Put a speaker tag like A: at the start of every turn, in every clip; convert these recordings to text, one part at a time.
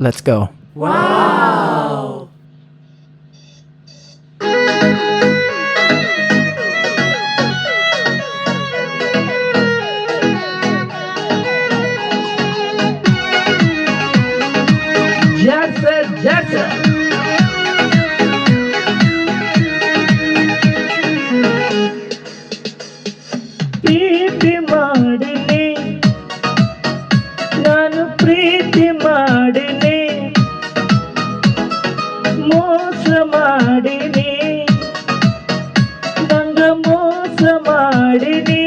A: Let's go.
B: ಜಾಡ್ಸ ಜಾಡ್ಸ ಪ್ರೀತಿ ಮಾಡಿನಿ ನಾನು ಪ್ರೀತಿ ಮಾಡಿನಿ ನಂಗ ಮೋಸ ಮಾಡಿನಿ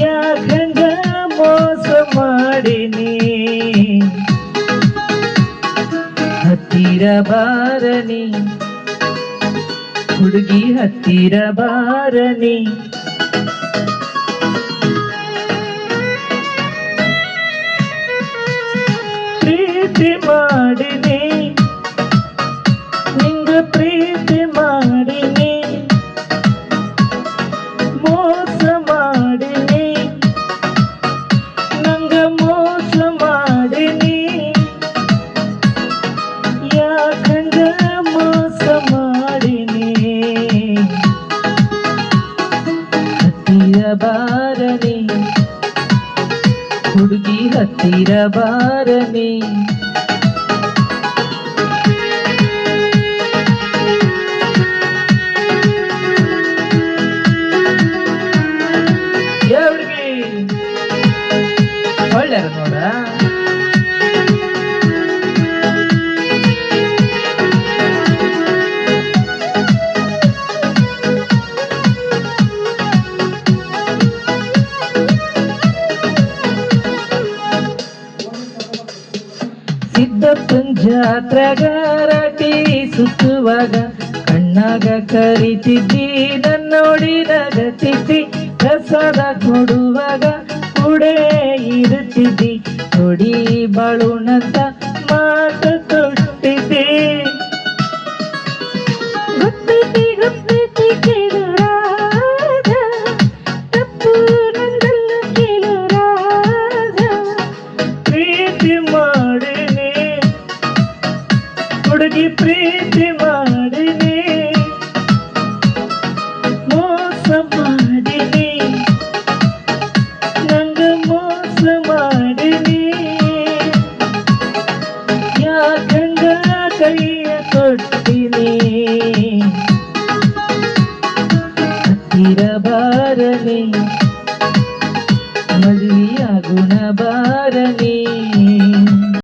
B: ಯಾಕಂಗ ಮೋಸ ಮಾಡಿನಿ? ಹತ್ತಿರ ಬಾರನಿ ಹುಡುಗಿ ಹತ್ತಿರ ಬಾರನಿ ಪ್ರೀತಿ ಮಾಡಿನಿ ಹತ್ತಿರ ಬಾರನಿ ಹುಡುಗಿ ಹತ್ತಿರ ಸಿದ್ದಪ್ಪನ್ ಜಾತ್ರೆಗ ರಾಟಿ ಸುತ್ತುವಾಗ ಕಣ್ಣಾಗ ಕರಿತಿದ್ದಿ ನನ್ನೋಡಿ ನಗತಿದ್ದಿ ಪ್ರಸಾದ ಕೊಡುವಾಗ ಕೂಡೇ ಇರುತ್ತಿದ್ದಿ. ನೋಡಿ ಬಾಳುನಂತ ಹುಡುಗಿ ಪ್ರೀತಿ ಮಾಡಿನಿ ಮೋಸ ಮಾಡಿನಿ ನಂಗ ಮೋಸ ಮಾಡಿನಿ ಯಾಕಂಗ ಕೈಯ ಕೊಟ್ಟಿನಿ ಹತ್ತಿರ ಬಾರಲಿ ಮದುವೆಯ ಗುಣ ಬಾರಲಿ